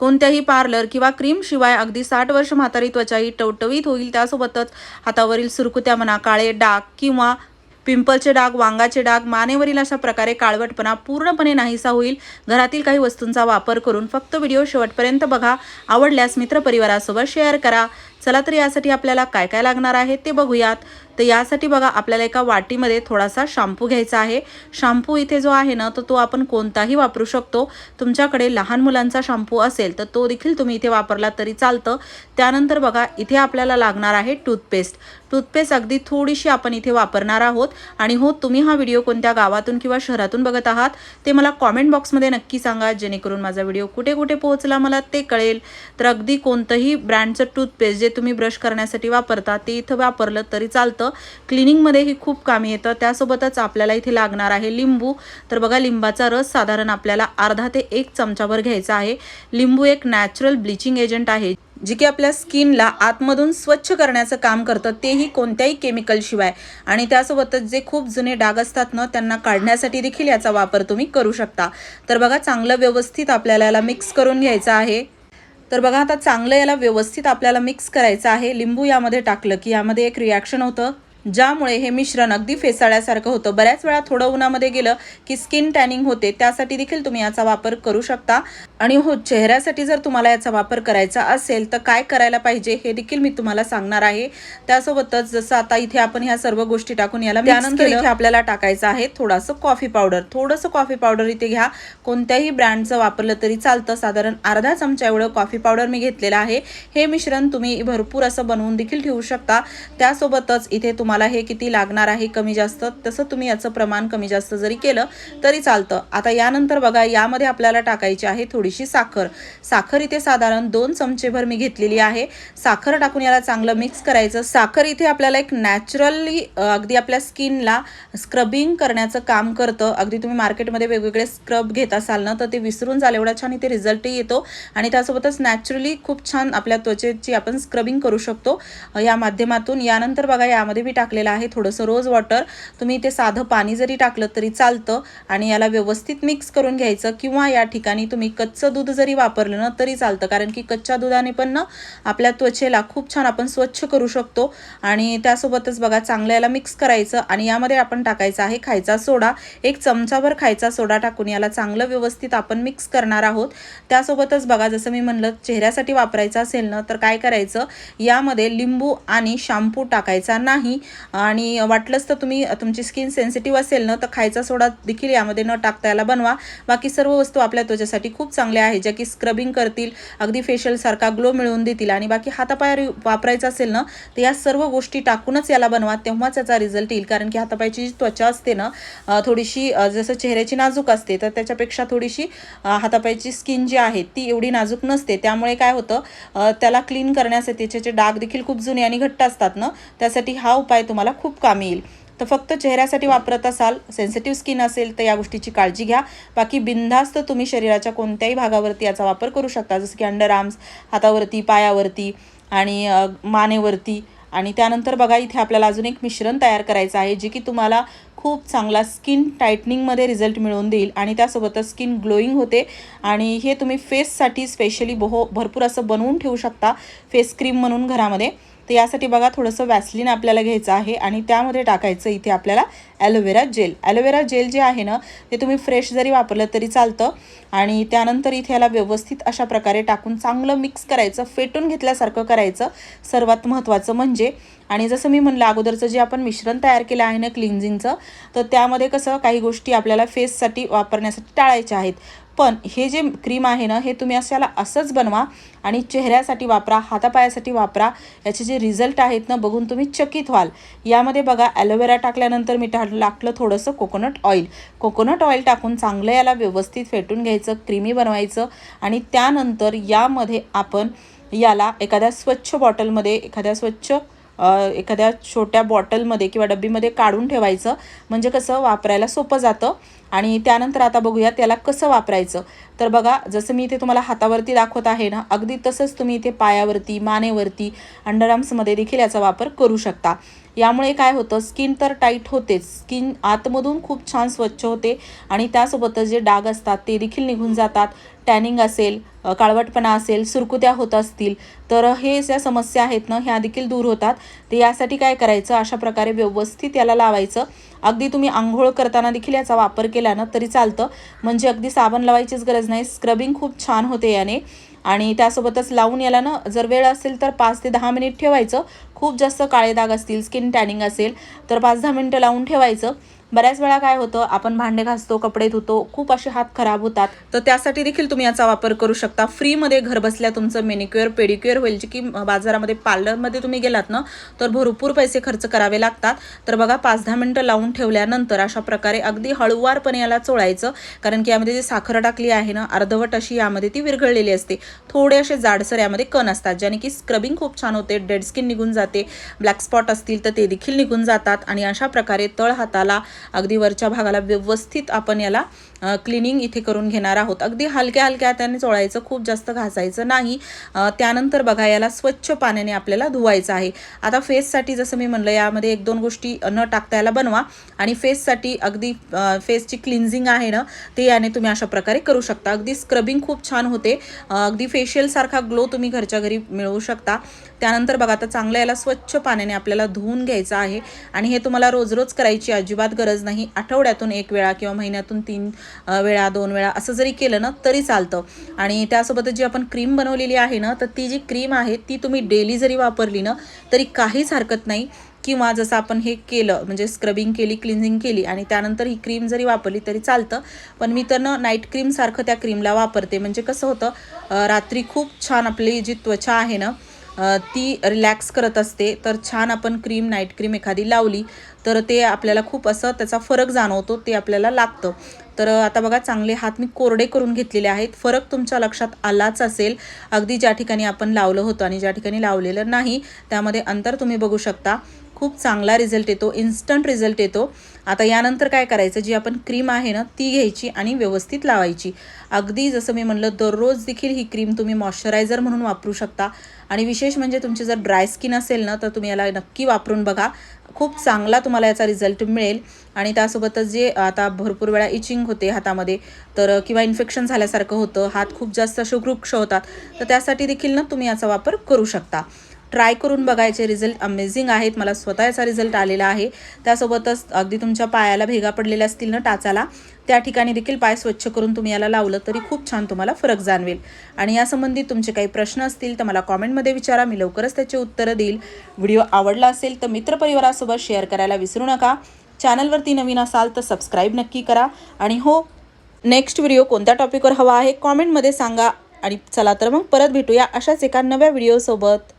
कोणत्याही पार्लर किंवा क्रीम शिवाय अगदी साठ वर्ष म्हातारी त्वचाही टवटवीत होईल त्यासोबतच हातावरील सुरकुत्या म्हणा काळे डाग किंवा पिंपलचे डाग वांगाचे डाग मानेवरील अशा प्रकारे काळवटपणा पूर्णपणे नाहीसा होईल. घरातील काही वस्तूंचा वापर करून फक्त व्हिडिओ शेवटपर्यंत बघा. आवडल्यास मित्रपरिवारासोबत शेअर करा. चला तर यासाठी आपल्याला काय काय लागणार आहे ते बघूयात. तर यासाठी बघा आपल्याला एका वाटीमध्ये थोडासा शॅम्पू घ्यायचा आहे. शॅम्पू इथे जो आहे ना तर तो आपण कोणताही वापरू शकतो. तुमच्याकडे लहान मुलांचा शॅम्पू असेल तर तो देखील तुम्ही इथे वापरला तरी चालतं. त्यानंतर बघा इथे आपल्याला लागणार आहे टूथपेस्ट. टूथपेस्ट अगदी थोडीशी आपण इथे वापरणार आहोत. आणि हो तुम्ही हा व्हिडिओ कोणत्या गावातून किंवा शहरातून बघत आहात ते मला कॉमेंट बॉक्समध्ये नक्की सांगा. जेणेकरून माझा व्हिडिओ कुठे कुठे पोहोचला मला ते कळेल. तर अगदी कोणतंही ब्रँडचं टूथपेस्ट जे तुम्ही ब्रश करण्यासाठी वापरता ते इथं वापरलं तरी चालतं. क्लिनिंगमध्ये ही खूप कामी येतं. त्यासोबतच आपल्याला इथे लागणार आहे लिंबू. तर बघा लिंबाचा रस साधारण आपल्याला अर्धा ते एक चमचाभर घ्यायचा आहे. लिंबू एक नॅचरल ब्लिचिंग एजंट आहे जे की आपल्या स्किनला आतमधून स्वच्छ करण्याचं काम करतं तेही कोणत्याही केमिकलशिवाय आणि त्यासोबतच जे खूप जुने डाग असतात ना त्यांना काढण्यासाठी देखील याचा वापर तुम्ही करू शकता. तर बघा चांगलं व्यवस्थित आपल्याला याला मिक्स करून घ्यायचं आहे. तर बघा आता चांगलं याला व्यवस्थित आपल्याला मिक्स करायचं आहे. लिंबू यामध्ये टाकलं की यामध्ये एक रिॲक्शन होतं. ज्यामुळे हे मिश्रण अगदी फेसाळ्यासारखं होतं. बऱ्याच वेळा थोडं उन्हामध्ये गेलं की स्किन टॅनिंग होते. त्यासाठी देखील तुम्ही याचा वापर करू शकता. आणि हो चेहऱ्यासाठी जर तुम्हाला याचा वापर करायचा असेल तर काय करायला पाहिजे हे देखील मी तुम्हाला सांगणार आहे. त्यासोबतच जसं आता इथे आपण ह्या सर्व गोष्टी टाकून याला त्यानंतर इथे आपल्याला टाकायचं आहे थोडंसं कॉफी पावडर थोडंसं कॉफी पावडर इथे घ्या. कोणत्याही ब्रँडचं वापरलं तरी चालतं. साधारण अर्धा चमचा एवढं कॉफी पावडर मी घेतलेलं आहे. हे मिश्रण तुम्ही भरपूर असं बनवून देखील ठेवू शकता. त्यासोबतच इथे तुम्हाला हे किती लागणार आहे कमी जास्त तसं तुम्ही याचं प्रमाण कमी जास्त जरी केलं तरी चालतं. आता यानंतर बघा यामध्ये आपल्याला टाकायची आहे थोडीशी साखर. साखर इथे साधारण दोन चमचेभर मी घेतलेली आहे. साखर टाकून याला चांगलं मिक्स करायचं. साखर इथे आपल्याला एक नॅचरली अगदी आपल्या स्किनला स्क्रबिंग करण्याचं काम करतं. अगदी तुम्ही मार्केटमध्ये वेगवेगळे स्क्रब घेत असाल ना तर ते विसरून जाल. एवढा छान इथे रिझल्टही येतो. आणि त्यासोबतच नॅचरली खूप छान आपल्या त्वचेची आपण स्क्रबिंग करू शकतो. या माध्यमातून. यानंतर बघा यामध्ये मी टाकलेलं आहे. थोडंसं रोज वॉटर तुम्ही इथे साधं पाणी जरी टाकलं तरी चालतं आणि याला व्यवस्थित मिक्स करून घ्यायचं किंवा या ठिकाणी तुम्ही कच्चं दूध जरी वापरलं ना तरी चालतं. कारण की कच्च्या दुधाने पण ना आपल्या त्वचेला खूप छान आपण स्वच्छ करू शकतो आणि त्यासोबतच बघा चांगलं याला मिक्स करायचं आणि यामध्ये आपण टाकायचं आहे खायचा सोडा. एक चमचाभर खायचा सोडा टाकून याला चांगलं व्यवस्थित आपण मिक्स करणार आहोत. त्यासोबतच बघा जसं मी म्हणलं चेहऱ्यासाठी वापरायचं असेल ना तर काय करायचं? यामध्ये लिंबू आणि शॅम्पू टाकायचा नाही. आणि वाटलंच तर तुम्ही तुमची स्किन सेन्सिटिव्ह असेल ना तर खायचा सोडा देखील यामध्ये न टाकता याला बनवा. बाकी सर्व वस्तू आपल्या त्वचेसाठी खूप चांगल्या आहेत ज्या की स्क्रबिंग करतील अगदी फेशियलसारखा ग्लो मिळवून देतील. आणि बाकी हातापाया वापरायचं असेल ना तर या सर्व गोष्टी टाकूनच याला बनवा तेव्हाच याचा रिझल्ट येईल. कारण की हातापायाची जी त्वचा असते ना थोडीशी जसं चेहऱ्याची नाजूक असते तर त्याच्यापेक्षा थोडीशी अं, हातापायाची स्किन जी आहे ती एवढी नाजूक नसते. त्यामुळे काय होतं त्याला क्लीन करण्यासाठी त्याचे डाग देखील खूप जुने आणि घट्ट असतात ना त्यासाठी हा उपाय तुम्हाला खूप कामी येईल. तर फक्त चेहऱ्यासाठी वापरत असाल सेन्सिटिव्ह स्किन असेल तर या गोष्टीची काळजी घ्या. बाकी बिनधास्त तुम्ही शरीराच्या कोणत्याही भागावरती याचा वापर करू शकता. जसं की अंडर आर्म्स हातावरती पायावरती आणि मानेवरती. आणि त्यानंतर बघा इथे आपल्याला अजून एक मिश्रण तयार करायचं आहे जे की तुम्हाला खूप चांगला स्किन टायटनिंगमध्ये रिझल्ट मिळवून देईल. आणि त्यासोबतच स्किन ग्लोईंग होते. आणि हे तुम्ही फेससाठी स्पेशली बहो भरपूर असं बनवून ठेवू शकता. फेस क्रीम म्हणून घरामध्ये. तर यासाठी बघा थोडंसं वॅसलिन आपल्याला घ्यायचं आहे आणि त्यामध्ये टाकायचं इथे आपल्याला ॲलोवेरा जेल ॲलोवेरा जेल जे आहे ना ते तुम्ही फ्रेश जरी वापरलं तरी चालतं. आणि त्यानंतर इथे याला व्यवस्थित अशा प्रकारे टाकून चांगलं मिक्स करायचं फेटून घेतल्यासारखं करायचं. सर्वात महत्त्वाचं म्हणजे आणि जसं मी म्हणलं अगोदरचं जे आपण मिश्रण तयार केलं आहे ना क्लिन्झिंगचं तर त्यामध्ये कसं काही गोष्टी आपल्याला फेससाठी वापरण्यासाठी टाळायच्या आहेत. पण हे जे क्रीम आहे ना हे तुम्ही अशाला असंच बनवा आणि चेहऱ्यासाठी वापरा हातापायासाठी वापरा. याचे जे रिझल्ट आहेत ना बघून तुम्ही चकित व्हाल. यामध्ये बघा ॲलोवेरा टाकल्यानंतर मी टाकलं थोडंसं कोकोनट ऑइल कोकोनट ऑइल टाकून चांगलं याला व्यवस्थित फेटून घ्यायचं क्रीमी बनवायचं आणि त्यानंतर यामध्ये आपण याला एखाद्या स्वच्छ बॉटलमध्ये एखाद्या स्वच्छ एखाद्या छोट्या बॉटलमध्ये किंवा डब्बीमध्ये काढून ठेवायचं. म्हणजे कसं वापरायला सोपं जातं. आणि त्यानंतर आता बघूया त्याला कसं वापरायचं. तर बघा जसं मी इथे तुम्हाला हातावरती दाखवत आहे ना अगदी तसंच तुम्ही इथे पायावरती मानेवरती अंडरआर्म्समध्ये देखील याचा वापर करू शकता. यामुळे काय होतं स्किन तर टाईट होतेच. स्किन आतमधून खूप छान स्वच्छ होते आणि त्यासोबतच जे डाग असतात ते देखील निघून जातात. टॅनिंग असेल काळवटपणा असेल सुरकुत्या होत असतील तर हे ज्या समस्या आहेत ना ह्या देखील दूर होतात. तर यासाठी काय करायचं अशा प्रकारे व्यवस्थित याला लावायचं. अगदी तुम्ही आंघोळ करताना देखील याचा वापर केला ना तरी चालतं. म्हणजे अगदी साबण लावायचीच गरज नाही. स्क्रबिंग खूप छान होते याने. आणि त्यासोबतच लावून याला ना जर वेळ असेल तर पाच ते दहा मिनिट ठेवायचं. खूप जास्त काळे दाग असतील स्किन टॅनिंग असेल तर पाच दहा मिनटं लावून ठेवायचं. बऱ्याच वेळा काय होतं आपण भांडे घासतो कपडे धुतो खूप असे हात खराब होतात. तर त्यासाठी देखील तुम्ही याचा वापर करू शकता. फ्रीमध्ये घर बसल्या तुमचं मेनिक्युअर पेडिक्युअर होईल जे की बाजारामध्ये पार्लरमध्ये तुम्ही गेलात ना तर भरपूर पैसे खर्च करावे लागतात. तर बघा पाच दहा मिनटं लावून ठेवल्यानंतर अशा प्रकारे अगदी हळुवारपणे याला चोळायचं. कारण की यामध्ये जी साखर टाकली आहे ना अर्धवट अशी यामध्ये ती विरघळलेली असते. थोडे असे जाडसर यामध्ये कण असतात ज्याने की स्क्रबिंग खूप छान होते डेड स्किन निघून जाते. ब्लॅक स्पॉट असतील तर ते देखील निघून जातात. आणि अशा प्रकारे तळ हाताला अगदी वरच्या भागाला व्यवस्थित आपण याला क्लिनिंग इथे करून घेणार आहोत. अगदी हलक्या हलक्या हाताने चोळायचं खूप जास्त घासायचं नाही. त्यानंतर बघा याला स्वच्छ पाण्याने आपल्याला धुवायचं आहे. आता फेससाठी जसं मी म्हणलं यामध्ये एक दोन गोष्टी न टाकता याला बनवा आणि फेससाठी अगदी फेसची क्लिन्झिंग आहे ना ते याने तुम्ही अशा प्रकारे करू शकता. अगदी स्क्रबिंग खूप छान होते. अगदी फेशियलसारखा ग्लो तुम्ही घरच्या घरी मिळवू शकता. त्यानंतर बघा आता चांगलं याला स्वच्छ पाण्याने आपल्याला धुवून घ्यायचं आहे. आणि हे तुम्हाला रोज रोज करायची अजिबात गरज गरज नाही. आठवड्यातून एक वेळा किंवा महिन्यातून तीन वेळा दोन वेळा असं जरी केलं ना तरी चालतं. आणि त्यासोबतच जी आपण क्रीम बनवलेली आहे ना तर ती जी क्रीम आहे ती तुम्ही डेली जरी वापरली ना तरी काहीच हरकत नाही. किंवा जसं आपण हे केलं म्हणजे स्क्रबिंग केली क्लिन्झिंग केली आणि त्यानंतर ही क्रीम जरी वापरली तरी चालतं. पण मी तर ना नाईट क्रीमसारखं त्या क्रीमला वापरते. म्हणजे कसं होतं रात्री खूप छान आपली जी त्वचा आहे ना ती रिलॅक्स करत असते. तर छान आपण क्रीम नाईट क्रीम एखादी लावली तर ते आपल्याला खूप असं त्याचा फरक जाणवतो ते आपल्याला लागतं. तर आता बघा चांगले हात मी कोरडे करून घेतलेले आहेत. फरक तुमच्या लक्षात आलाच असेल. अगदी ज्या ठिकाणी आपण लावलं होतं आणि ज्या ठिकाणी लावलेलं नाही त्यामध्ये अंतर तुम्ही बघू शकता. खूप चांगला रिझल्ट येतो इन्स्टंट रिझल्ट येतो. आता यानंतर काय करायचं? जी आपण क्रीम आहे ना ती घ्यायची आणि व्यवस्थित लावायची. अगदी जसं मी म्हणलं दररोज देखील ही क्रीम तुम्ही मॉइश्चरायझर म्हणून वापरू शकता. आणि विशेष म्हणजे तुमची जर ड्राय स्किन असेल ना तर तुम्ही याला नक्की वापरून बघा. खूप चांगला तुम्हाला याचा रिझल्ट मिळेल. आणि त्यासोबतच जे आता भरपूर वेळा इचिंग होते हातामध्ये तर किंवा इन्फेक्शन झाल्यासारखं होतं हात खूप जास्त असे वृक्ष होतात तर त्यासाठी देखील ना तुम्ही याचा वापर करू शकता. ट्राय करून बघायचे. रिझल्ट अमेझिंग आहेत. मला स्वतः याचा रिझल्ट आलेला आहे. त्यासोबतच अगदी तुमच्या पायाला भेगा पडलेल्या असतील ना टाचाला त्या ठिकाणी देखील पाय स्वच्छ करून तुम्ही याला लावलं तरी खूप छान तुम्हाला फरक जाणवेल. आणि यासंबंधी तुमचे काही प्रश्न असतील तर मला कॉमेंटमध्ये विचारा. मी लवकरच त्याचे उत्तरं देईल. व्हिडिओ आवडला असेल तर मित्रपरिवारासोबत शेअर करायला विसरू नका. चॅनलवरती नवीन असाल तर सबस्क्राईब नक्की करा. आणि हो नेक्स्ट व्हिडिओ कोणत्या टॉपिकवर हवा आहे कॉमेंटमध्ये सांगा. आणि चला तर मग परत भेटूया अशाच एका नव्या व्हिडिओसोबत.